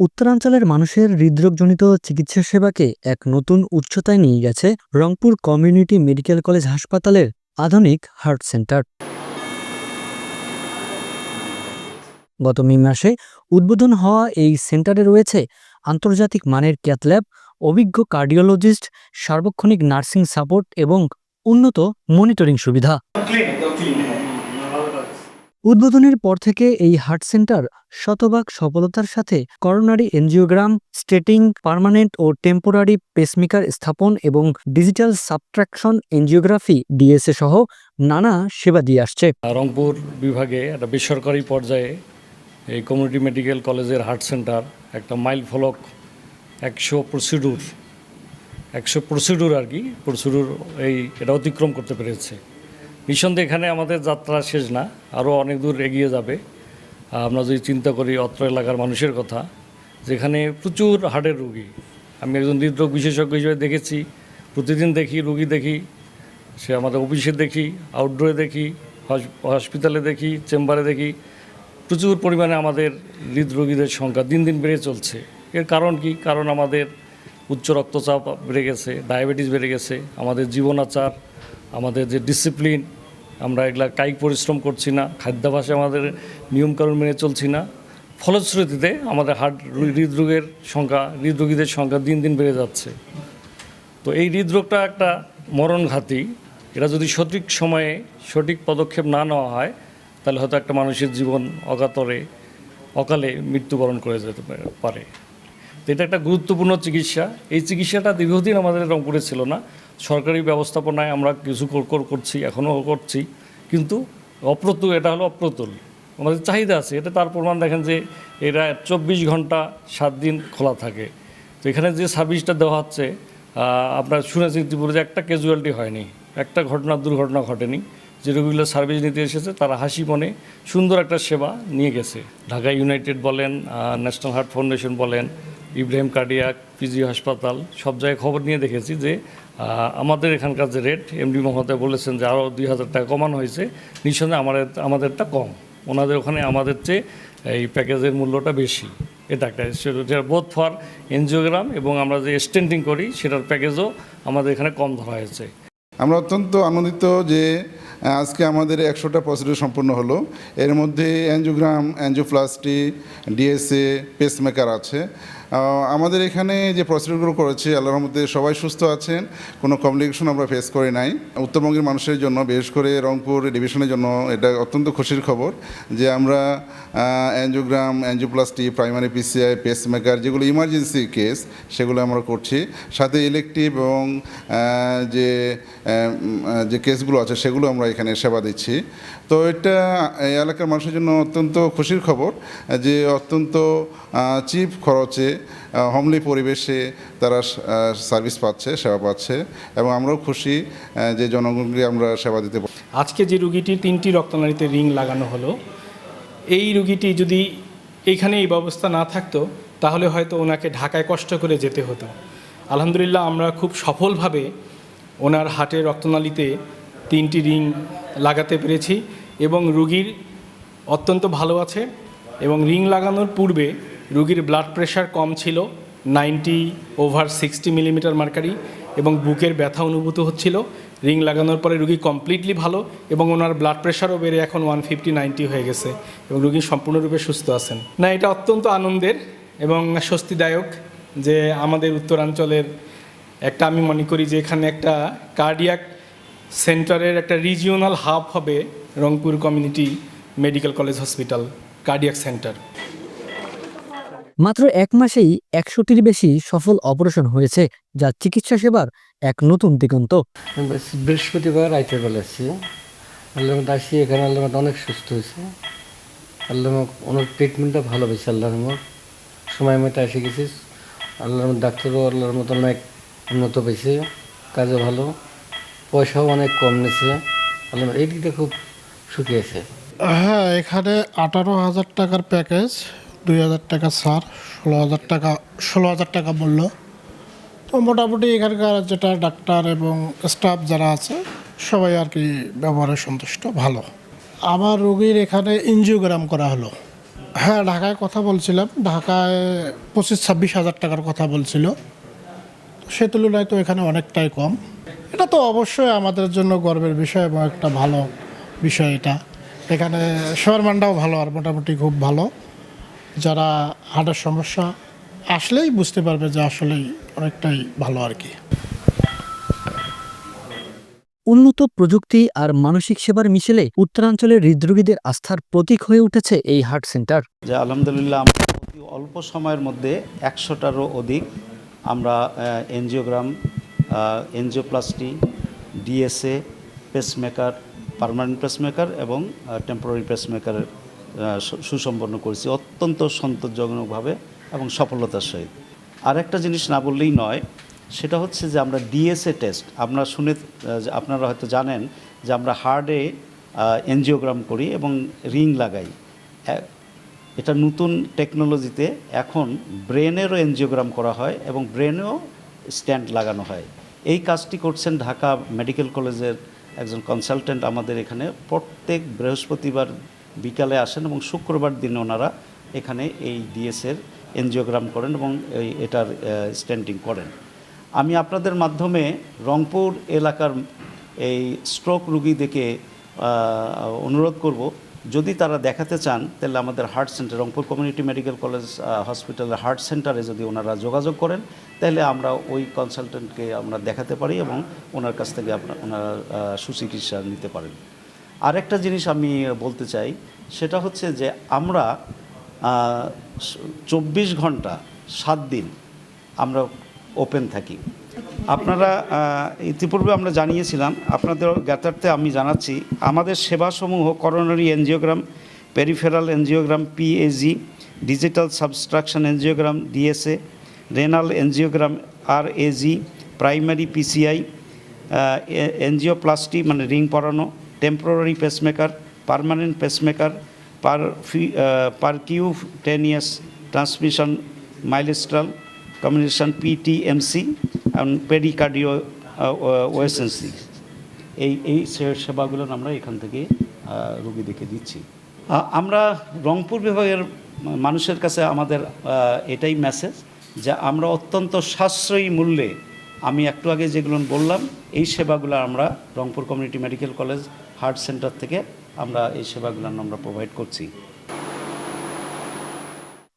উত্তরাঞ্চলের মানুষের হৃদরোগজনিত চিকিৎসা সেবাকে এক নতুন উচ্চতায় নিয়ে গেছে রংপুর কমিউনিটি মেডিকেল কলেজ হাসপাতালের আধুনিক হার্ট সেন্টার। গত মে মাসে উদ্বোধন হওয়া এই সেন্টারে রয়েছে আন্তর্জাতিক মানের ক্যাথল্যাব অভিজ্ঞ কার্ডিওলজিস্ট, সার্বক্ষণিক নার্সিং সাপোর্ট এবং উন্নত মনিটরিং সুবিধা। উদ্বোধনের পর থেকে এই হার্ট সেন্টার শতভাগ সফলতার সাথে করোনারি এনজিওগ্রাম, স্টেটিং, পার্মানেন্ট ও টেম্পোরারি পেসমেকার স্থাপন এবং ডিজিটাল সাবট্রাকশন এনজিওগ্রাফি, ডিএসএ সহ নানা সেবা দিয়ে আসছে। রংপুর বিভাগে একটা বেসরকারি পর্যায়ে এই কমিউনিটি মেডিকেল কলেজের হার্ট সেন্টার একটা মাইল ফলক একশো প্রসিডিউর একশো প্রসিডিউর আর কি, প্রসিডিউর এই এটা অতিক্রম করতে পেরেছে। নিঃসন্দেহে এখানে আমাদের যাত্রা শেষ না আরও অনেক দূর এগিয়ে যাবে। আমরা যদি চিন্তা করি অত্র এলাকার মানুষের কথা, যেখানে প্রচুর হার্টের রুগী। আমি একজন হৃদরোগ বিশেষজ্ঞ হিসেবে দেখেছি, প্রতিদিন দেখি, রুগী দেখি, সে আমাদের অফিসে দেখি আউটডোরে দেখি হসপিটালে দেখি চেম্বারে দেখি। প্রচুর পরিমাণে আমাদের হৃদরোগীদের সংখ্যা দিন দিন বেড়ে চলছে। এর কারণ কি? কারণ আমাদের উচ্চ রক্তচাপ বেড়ে গেছে ডায়াবেটিস বেড়ে গেছে, আমাদের জীবনাচার, আমাদের যে ডিসিপ্লিন আমরা এগুলা কায়িক পরিশ্রম করছি না, খাদ্যাভাসে আমাদের নিয়মকানুন মেনে চলছি না। ফলশ্রুতিতে আমাদের হার্ট হৃদরোগের সংখ্যা, হৃদরোগীদের সংখ্যা দিন দিন বেড়ে যাচ্ছে। তো এই হৃদরোগটা একটা মরণঘাতী। এটা যদি সঠিক সময়ে সঠিক পদক্ষেপ না নেওয়া হয়, তাহলে হয়তো একটা মানুষের জীবন অকাতরে, অকালে মৃত্যুবরণ করে যেতে পারে- তো এটা একটা গুরুত্বপূর্ণ চিকিৎসা। এই চিকিৎসাটা দীর্ঘদিন আমাদের রংপুরে ছিল না। সরকারি ব্যবস্থাপনায় আমরা কিছু কর- কর- করছি, এখনও করছি। কিন্তু অপ্রতুল এটা হলো অপ্রতুল। আমাদের চাহিদা আছে, এটা তার প্রমাণ দেখেন যে এরা চব্বিশ ঘণ্টা সাত দিন খোলা থাকে। তো এখানে যে সার্ভিসটা দেওয়া হচ্ছে আপনার শুনেছি ত্রিপুরা যে একটা ক্যাজুয়ালিটি হয়নি, একটা ঘটনা, দুর্ঘটনা ঘটেনি। যে রোগীগুলো সার্ভিস নিতে এসেছে, তারা হাসি মনে সুন্দর একটা সেবা নিয়ে গেছে। ঢাকা ইউনাইটেড বলেন ন্যাশনাল হার্ট ফাউন্ডেশন বলেন ইব্রাহিম কার্ডিয়াক, পিজি হাসপাতাল, সব জায়গায় খবর নিয়ে দেখেছি যে আমাদের এখানকার যে রেট এমডি মহোদয় বলেছেন যে আরও দুই হাজার টাকা কমানো হয়েছে। নিঃসন্দেহে আমাদের, আমাদেরটা কম। ওনাদের ওখানে আমাদের চেয়ে এই প্যাকেজের মূল্যটা বেশি। এটা একটা যেটা বোধ ফর এনজিওগ্রাম এবং আমরা যে স্টেন্টিং করি, সেটার প্যাকেজও আমাদের এখানে কম ধরা হয়েছে। আমরা অত্যন্ত আনন্দিত যে আজকে আমাদের একশোটা প্রসিডিউর সম্পূর্ণ হলো। এর মধ্যে অ্যাঞ্জিওগ্রাম অ্যাঞ্জিওপ্লাস্টি ডিএসএ পেসমেকার আছে। আমাদের এখানে যে প্রসিডিউরগুলো করেছে, আল্লাহর মধ্যে সবাই সুস্থ আছেন, কোনো কমপ্লিকেশন আমরা ফেস করি নাই। উত্তরবঙ্গের মানুষের জন্য, বিশেষ করে রংপুর ডিভিশনের জন্য এটা অত্যন্ত খুশির খবর যে আমরা angiogram angioplasty primary PCI pacemaker যেগুলো ইমার্জেন্সি কেস সেগুলো আমরা করছি। সাথে ইলেকটিভ এবং যে যে কেসগুলো আছে, সেগুলো আমরা এখানে সেবা দিচ্ছি। তো এটা এই এলাকার মানুষের জন্য অত্যন্ত খুশির খবর যে অত্যন্ত চিপ খরচে হোমলি পরিবেশে তারা সার্ভিস পাচ্ছে, সেবা পাচ্ছে এবং আমরাও খুশি যে জনগণকে আমরা সেবা দিতে পারি। আজকে যে রুগীটির তিনটি রক্তনালীতে রিং লাগানো হলো, এই রুগীটি যদি এইখানে এই ব্যবস্থা না থাকতো, তাহলে হয়তো ওনাকে ঢাকায় কষ্ট করে যেতে হতো। আলহামদুলিল্লাহ আমরা খুব সফলভাবে ওনার হাটের রক্তনালীতে তিনটি রিং লাগাতে পেরেছি এবং রুগীর অত্যন্ত ভালো আছে এবং রিং লাগানোর পূর্বে রুগীর ব্লাড প্রেশার কম ছিল, ninety over sixty millimetre mercury এবং বুকের ব্যথা অনুভূত হচ্ছিল। রিং লাগানোর পরে রুগী কমপ্লিটলি ভালো এবং ওনার ব্লাড প্রেশারও বেড়ে এখন ওয়ান ফিফটি নাইনটি হয়ে গেছে এবং রুগী সম্পূর্ণরূপে সুস্থ আছেন। না, এটা অত্যন্ত আনন্দের এবং স্বস্তিদায়ক যে আমাদের উত্তরাঞ্চলের একটা আমি মনে করি যে এখানে একটা কার্ডিয়াক সেন্টারের একটা রিজিওনাল হাব হবে Rangpur community medical college hospital cardiac centre মাত্র এক মাসেই একশোটির বেশি সফল অপারেশন হয়েছে যা চিকিৎসা সেবার এক নতুন দিগন্ত। বৃহস্পতিবার রাইতে বেলা আসছি আল্লাহ আসি এখানে আল্লাহ অনেক সুস্থ হয়েছে। আল্লাহ ওনার ট্রিটমেন্টটা ভালো হয়েছে আল্লাহ সময় মতো এসে গেছিস আল্লাহর ডাক্তারও আল্লাহর মতো অনেক উন্নত পেয়েছে কাজও ভালো। পয়সাও অনেক কম নিয়েছে আল্লাহ এই দিকটা খুব আছে। হ্যাঁ এখানে আঠারো হাজার টাকার প্যাকেজ, দুই হাজার টাকা সার ষোলো হাজার টাকা, ষোলো হাজার টাকা মূল্য। তো মোটামুটি এখানকার যেটা ডাক্তার এবং স্টাফ যারা আছে, সবাই আর কি ব্যবহারে সন্তুষ্ট, ভালো। আমার রোগীর এখানে ইনজিওগ্রাম করা হলো। হ্যাঁ ঢাকায় কথা বলছিলাম। ঢাকায় পঁচিশ ছাব্বিশ হাজার টাকার কথা বলছিল। সে তুলনায় তো এখানে অনেকটাই কম। এটা তো অবশ্যই আমাদের জন্য গর্বের বিষয় এবং একটা ভালো বিষয় এটা। এখানে সেবার মানটাও ভালো আর মোটামুটি খুব ভালো। যারা হার্টের সমস্যা আসলেই বুঝতে পারবে যে আসলেই অনেকটাই ভালো আর কি। উন্নত প্রযুক্তি আর মানসিক সেবার মিশেলে উত্তরাঞ্চলের হৃদরোগীদের আস্থার প্রতীক হয়ে উঠেছে এই হার্ট সেন্টার। যে আলহামদুলিল্লাহ আমরা অতি অল্প সময়ের মধ্যে একশোটারও অধিক আমরা angiogram angioplasty, DSA pacemaker permanent pacemaker এবং টেম্পোরারি পেসমেকারের সুসম্পন্ন করেছি অত্যন্ত সন্তোষজনকভাবে এবং সফলতার সহিত। আর একটা জিনিস না বললেই নয়, সেটা হচ্ছে যে আমরা ডিএসএ টেস্ট, আমরা শুনে আপনারা হয়তো জানেন যে আমরা হার্ডে এনজিওগ্রাম করি এবং রিং লাগাই। এটা নতুন টেকনোলজিতে এখন ব্রেনেরও এনজিওগ্রাম করা হয় এবং ব্রেনেও স্ট্যান্ড লাগানো হয়। এই কাজটি করছেন ঢাকা মেডিকেল কলেজের একজন কনসালটেন্ট আমাদের এখানে। প্রত্যেক বৃহস্পতিবার বিকালে আসেন এবং শুক্রবার দিনে ওনারা এখানে এই ডিএসের এনজিওগ্রাম করেন এবং এই এটার স্ট্যান্ডিং করেন। আমি আপনাদের মাধ্যমে রংপুর এলাকার এই স্ট্রোক রুগীদেরকে অনুরোধ করব যদি তারা দেখাতে চান, তাহলে আমাদের heart centre Rangpur community medical college হসপিটালের হার্ট সেন্টারে যদি ওনারা যোগাযোগ করেন, তাহলে আমরা ওই কনসালটেন্টকে আমরা দেখাতে পারি এবং ওনার কাছ থেকে আপনার, ওনারা সুচিকিৎসা নিতে পারেন। আরেকটা জিনিস আমি বলতে চাই, সেটা হচ্ছে যে আমরা চব্বিশ ঘণ্টা, সাত দিন আমরা ওপেন থাকি। আপনারা ইতিপূর্বে আমরা জানিয়েছিলাম, আপনাদের জ্ঞাতার্থে আমি জানাচ্ছি, আমাদের সেবাসমূহ coronary angiogram peripheral angiogram PAG digital subtraction angiogram DSA renal angiogram আর এজি প্রাইমারি পিসিআই এনজিওপ্লাস্টি মানে রিং পরানো টেম্পোরারি পেসমেকার পার্মানেন্ট পেসমেকার পার ফি percutaneous transmission mitral combination PTMC pericardiocentesis এই এই সেবাগুলো আমরা এখান থেকে রোগীদেরকে দিচ্ছি। আমরা রংপুর বিভাগের মানুষের কাছে আমাদের এটাই মেসেজ যে আমরা অত্যন্ত সাশ্রয়ী মূল্যে, আমি একটু আগে যেগুলো বললাম, এই সেবাগুলো আমরা Rangpur community medical college heart centre থেকে আমরা এই সেবাগুলো আমরা প্রোভাইড করছি।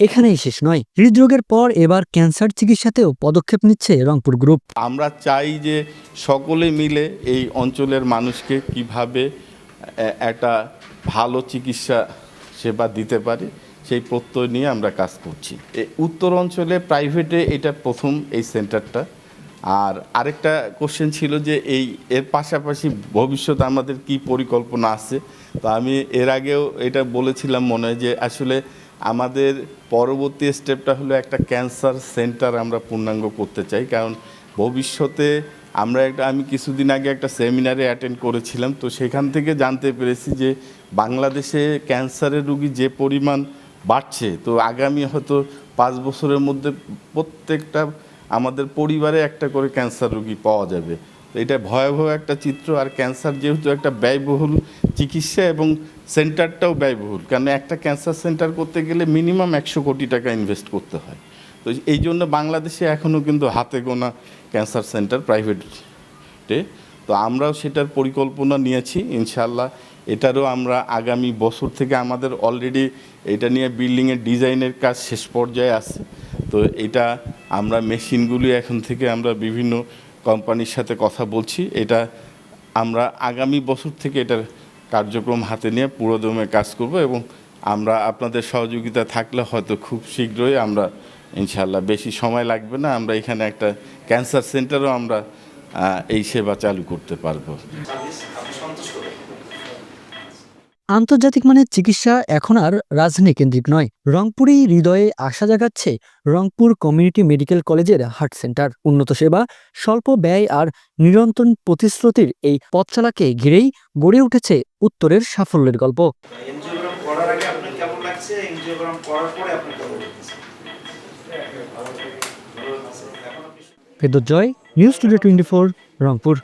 এখানেই শেষ নয়। হৃদরোগের পর এবার ক্যান্সার চিকিৎসাতেও পদক্ষেপ নিচ্ছে রংপুর গ্রুপ। আমরা চাই যে সকলে মিলে এই অঞ্চলের মানুষকে কীভাবে একটা ভালো চিকিৎসা সেবা দিতে পারি, সেই প্রত্যয় নিয়ে আমরা কাজ করছি। উত্তর অঞ্চলে প্রাইভেটে এটা প্রথম এই সেন্টারটা। আর আরেকটা কোশ্চেন ছিল যে এই, এর পাশাপাশি ভবিষ্যতে আমাদের কি পরিকল্পনা আছে? তো আমি এর আগেও এটা বলেছিলাম মনে হয় যে আসলে আমাদের পরবর্তী স্টেপটা হলো একটা ক্যান্সার সেন্টার আমরা পূর্ণাঙ্গ করতে চাই। কারণ ভবিষ্যতে আমরা একটা, আমি কিছুদিন আগে একটা সেমিনারে অ্যাটেন্ড করেছিলাম, তো সেখান থেকে জানতে পেরেছি যে বাংলাদেশে ক্যান্সারের রুগী যে পরিমাণ বাড়ছে, তো আগামী হয়তো পাঁচ বছরের মধ্যে প্রত্যেকটা আমাদের পরিবারে একটা করে ক্যান্সার রুগী পাওয়া যাবে। তো এটা ভয়াবহ একটা চিত্র, আর ক্যান্সার যেহেতু একটা ব্যয়বহুল চিকিৎসা এবং সেন্টারটাও ব্যয়বহুল। কারণ একটা ক্যান্সার সেন্টার করতে গেলে মিনিমাম একশো কোটি টাকা ইনভেস্ট করতে হয়। তো এই জন্য বাংলাদেশে এখনও কিন্তু হাতে গোনা ক্যান্সার সেন্টার প্রাইভেটে। তো আমরাও সেটার পরিকল্পনা নিয়েছি ইনশাল্লাহ এটারও আমরা আগামী বছর থেকে আমাদের অলরেডি এটা নিয়ে বিল্ডিংয়ের ডিজাইনের কাজ শেষ পর্যায়ে আছে। তো এটা আমরা মেশিনগুলি এখন থেকে আমরা বিভিন্ন কোম্পানির সাথে কথা বলছি। এটা আমরা আগামী বছর থেকে এটার কার্যক্রম হাতে নিয়ে পুরোদমে কাজ করব এবং আমরা আপনাদের সহযোগিতা থাকলে হয়তো খুব শীঘ্রই আমরা ইনশাল্লাহ বেশি সময় লাগবে না, আমরা এখানে একটা ক্যান্সার সেন্টারও আমরা এই সেবা চালু করতে পারব। আন্তর্জাতিক মানের চিকিৎসা এখন আর রাজধানী কেন্দ্রিক নয় রংপুরেই হৃদয়ে আশা জাগাচ্ছে রংপুর কমিউনিটি মেডিকেল কলেজের হার্ট সেন্টার। উন্নত সেবা স্বল্প ব্যয় আর নিরন্তর প্রতিশ্রুতির এই পথচালাকে ঘিরেই গড়ে উঠেছে উত্তরের সাফল্যের গল্প। লাগছে? ফেদর জয় news today twenty four Rangpur.